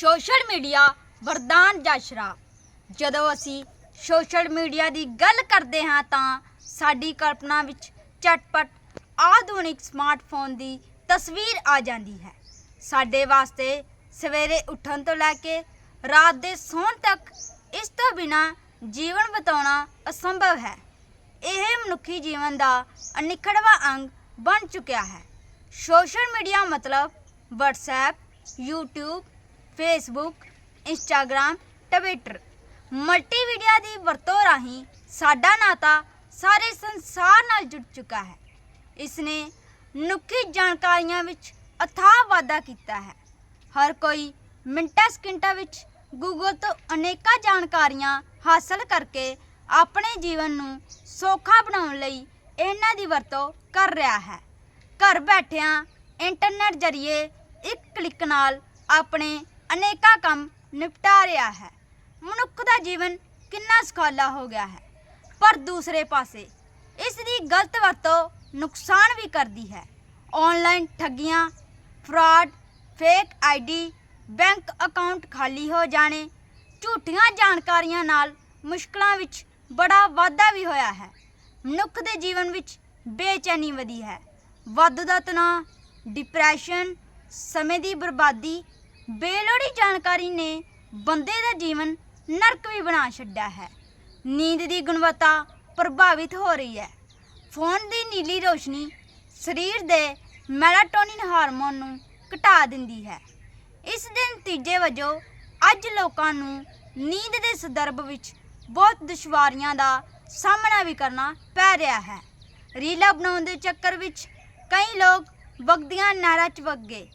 Social media ਵਰਦਾਨ ਜਾਂ ਸ਼ਰਾਪ ਜਦੋਂ ਅਸੀਂ ਸੋਸ਼ਲ ਮੀਡੀਆ ਦੀ ਗੱਲ ਕਰਦੇ ਹਾਂ ਤਾਂ ਸਾਡੀ ਕਲਪਨਾ ਵਿੱਚ ਚਟਪਟ ਆਧੁਨਿਕ ਸਮਾਰਟਫੋਨ ਦੀ ਤਸਵੀਰ ਆ ਜਾਂਦੀ ਹੈ। ਸਾਡੇ ਵਾਸਤੇ ਸਵੇਰੇ ਉੱਠਣ ਤੋਂ ਲੈ ਕੇ ਰਾਤ ਦੇ ਸੌਣ ਤੱਕ ਇਸ ਤੋਂ ਬਿਨਾ ਜੀਵਨ ਬਿਤਾਉਣਾ ਅਸੰਭਵ ਹੈ। ਇਹ ਮਨੁੱਖੀ ਜੀਵਨ ਦਾ ਅਨਿੱਖੜਵਾਂ ਅੰਗ ਬਣ ਚੁੱਕਿਆ ਹੈ। ਸੋਸ਼ਲ ਮੀਡੀਆ ਮਤਲਬ WhatsApp, YouTube, Facebook Instagram Twitter multimedia ਦੀ ਵਰਤੋਂ ਰਾਹੀਂ ਸਾਡਾ ਨਾਤਾ ਸਾਰੇ ਸੰਸਾਰ ਨਾਲ ਜੁੜ ਚੁੱਕਾ ਹੈ। ਇਸ ਨੇ ਮਨੁੱਖੀ ਜਾਣਕਾਰੀਆਂ ਵਿੱਚ ਅਥਾਹ ਵਾਧਾ ਕੀਤਾ ਹੈ। ਹਰ ਕੋਈ ਮਿੰਟਾਂ ਸਕਿੰਟਾਂ ਵਿੱਚ ਗੂਗਲ ਤੋਂ ਅਨੇਕਾਂ ਜਾਣਕਾਰੀਆਂ ਹਾਸਲ ਕਰਕੇ ਆਪਣੇ ਜੀਵਨ ਨੂੰ ਸੌਖਾ ਬਣਾਉਣ ਲਈ ਇਹਨਾਂ ਦੀ ਵਰਤੋਂ ਕਰ ਰਿਹਾ ਹੈ। ਘਰ ਬੈਠਿਆਂ ਇੰਟਰਨੈਟ ਜ਼ਰੀਏ ਇੱਕ ਕਲਿੱਕ ਨਾਲ ਆਪਣੇ ਅਨੇਕਾਂ ਕੰਮ ਨਿਪਟਾ ਰਿਹਾ ਹੈ। ਮਨੁੱਖ ਦਾ ਜੀਵਨ ਕਿੰਨਾ ਸੁਖਾਲਾ ਹੋ ਗਿਆ ਹੈ। ਪਰ ਦੂਸਰੇ ਪਾਸੇ ਇਸ ਦੀ ਗਲਤ ਵਰਤੋਂ ਨੁਕਸਾਨ ਵੀ ਕਰਦੀ ਹੈ। Online ਠੱਗੀਆਂ, fraud, fake ID, bank account ਖਾਲੀ ਹੋ ਜਾਣੇ, ਝੂਠੀਆਂ ਜਾਣਕਾਰੀਆਂ ਨਾਲ ਮੁਸ਼ਕਲਾਂ ਵਿੱਚ ਬੜਾ ਵਾਧਾ ਵੀ ਹੋਇਆ ਹੈ। ਮਨੁੱਖ ਦੇ ਜੀਵਨ ਵਿੱਚ ਬੇਚੈਨੀ ਵਧੀ ਹੈ। ਵਾਧੂ ਦਾ ਤਣਾਅ ਡਿਪਰੈਸ਼ਨ ਸਮੇਂ ਦੀ ਬਰਬਾਦੀ ਬੇਲੋੜੀ ਜਾਣਕਾਰੀ ਨੇ ਬੰਦੇ ਦਾ ਜੀਵਨ ਨਰਕ ਵੀ ਬਣਾ ਛੱਡਿਆ ਹੈ। ਨੀਂਦ ਦੀ ਗੁਣਵੱਤਾ ਪ੍ਰਭਾਵਿਤ ਹੋ ਰਹੀ ਹੈ। ਫੋਨ ਦੀ ਨੀਲੀ ਰੋਸ਼ਨੀ ਸਰੀਰ ਦੇ ਮੈਲਾਟੋਨਿਨ ਹਾਰਮੋਨ ਨੂੰ ਘਟਾ ਦਿੰਦੀ ਹੈ। ਇਸ ਦੇ ਨਤੀਜੇ ਵਜੋਂ ਅੱਜ ਲੋਕਾਂ ਨੂੰ ਨੀਂਦ ਦੇ ਸੰਦਰਭ ਵਿੱਚ ਬਹੁਤ ਦੁਸ਼ਵਾਰੀਆਂ ਦਾ ਸਾਹਮਣਾ ਵੀ ਕਰਨਾ ਪੈ ਰਿਹਾ ਹੈ। ਰੀਲਾਂ ਬਣਾਉਣ ਦੇ ਚੱਕਰ ਵਿੱਚ ਕਈ ਲੋਕ ਵਗਦੀਆਂ ਨਹਿਰਾਂ 'ਚ ਵਗ ਗਏ,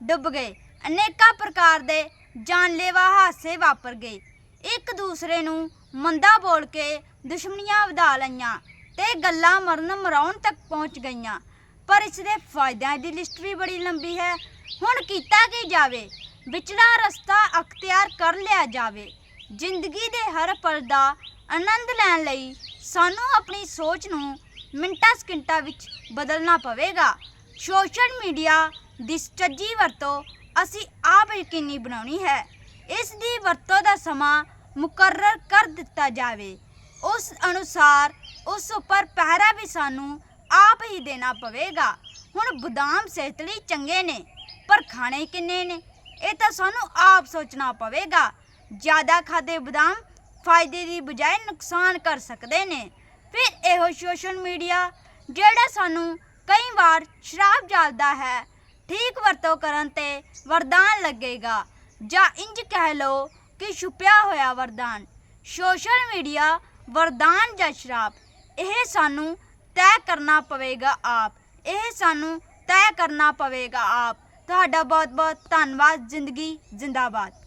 ਡੁੱਬ ਗਏ। ਅਨੇਕਾਂ ਪ੍ਰਕਾਰ ਦੇ ਜਾਨਲੇਵਾ ਹਾਦਸੇ ਵਾਪਰ ਗਏ। ਇੱਕ ਦੂਸਰੇ ਨੂੰ ਮੰਦਾ ਬੋਲ ਕੇ ਦੁਸ਼ਮਣੀਆਂ ਵਧਾ ਲਈਆਂ ਤੇ ਗੱਲਾਂ ਮਰਨ ਮਰਾਉਣ ਤੱਕ ਪਹੁੰਚ ਗਈਆਂ। ਪਰ ਇਸ ਦੇ ਫਾਇਦਿਆਂ ਦੀ ਲਿਸਟ ਵੀ ਬੜੀ ਲੰਬੀ ਹੈ। ਹੁਣ ਕੀਤਾ ਕੀ ਜਾਵੇ? ਵਿਚਲਾ ਰਸਤਾ ਅਖਤਿਆਰ ਕਰ ਲਿਆ ਜਾਵੇ। ਜ਼ਿੰਦਗੀ ਦੇ ਹਰ ਪਲ ਦਾ ਆਨੰਦ ਲੈਣ ਲਈ ਸਾਨੂੰ ਆਪਣੀ ਸੋਚ ਨੂੰ ਮਿੰਟਾਂ ਸਕਿੰਟਾਂ ਵਿੱਚ ਬਦਲਣਾ ਪਵੇਗਾ। ਸੋਸ਼ਲ ਮੀਡੀਆ ਦੀ ਸੱਚੀ ਵਰਤੋਂ ਅਸੀਂ ਆਪ ਯਕੀਨੀ ਬਣਾਉਣੀ ਹੈ, ਇਸ ਦੀ ਵਰਤੋਂ ਦਾ ਸਮਾਂ ਮੁਕਰਰ ਕਰ ਦਿੱਤਾ ਜਾਵੇ। ਉਸ ਅਨੁਸਾਰ ਉਸ ਉੱਪਰ ਪਹਿਰਾ ਵੀ ਸਾਨੂੰ ਆਪ ਹੀ ਦੇਣਾ ਪਵੇਗਾ। ਹੁਣ ਬਦਾਮ ਸਿਹਤ ਲਈ ਚੰਗੇ ਨੇ, ਪਰ ਖਾਣੇ ਕਿੰਨੇ ਨੇ? ਇਹ ਤਾਂ ਸਾਨੂੰ ਆਪ ਸੋਚਣਾ ਪਵੇਗਾ। ਜ਼ਿਆਦਾ ਖਾਦੇ ਬਦਾਮ ਫਾਇਦੇ ਦੀ ਬਜਾਏ ਨੁਕਸਾਨ ਕਰ ਸਕਦੇ ਨੇ। ਫਿਰ ਇਹੋ ਸੋਸ਼ਲ ਮੀਡੀਆ, ਜਿਹੜਾ ਸਾਨੂੰ ਕਈ ਵਾਰ ਸ਼ਰਾਬ ਜਾਲਦਾ ਹੈ ਠੀਕ ਵਰਤੋਂ ਕਰਨ ਤੇ ਵਰਦਾਨ ਲੱਗੇਗਾ। ਜਾਂ ਇੰਜ ਕਹਿ ਲਓ ਕਿ ਛੁਪਿਆ ਹੋਇਆ ਵਰਦਾਨ। ਸੋਸ਼ਲ ਮੀਡੀਆ ਵਰਦਾਨ ਜਾਂ ਸ਼ਰਾਬ ਇਹ ਸਾਨੂੰ ਤੈਅ ਕਰਨਾ ਪਵੇਗਾ ਆਪ। ਇਹ ਸਾਨੂੰ ਤੈਅ ਕਰਨਾ ਪਵੇਗਾ ਆਪ। ਤੁਹਾਡਾ ਬਹੁਤ ਬਹੁਤ ਧੰਨਵਾਦ, ਜ਼ਿੰਦਗੀ ਜ਼ਿੰਦਾਬਾਦ।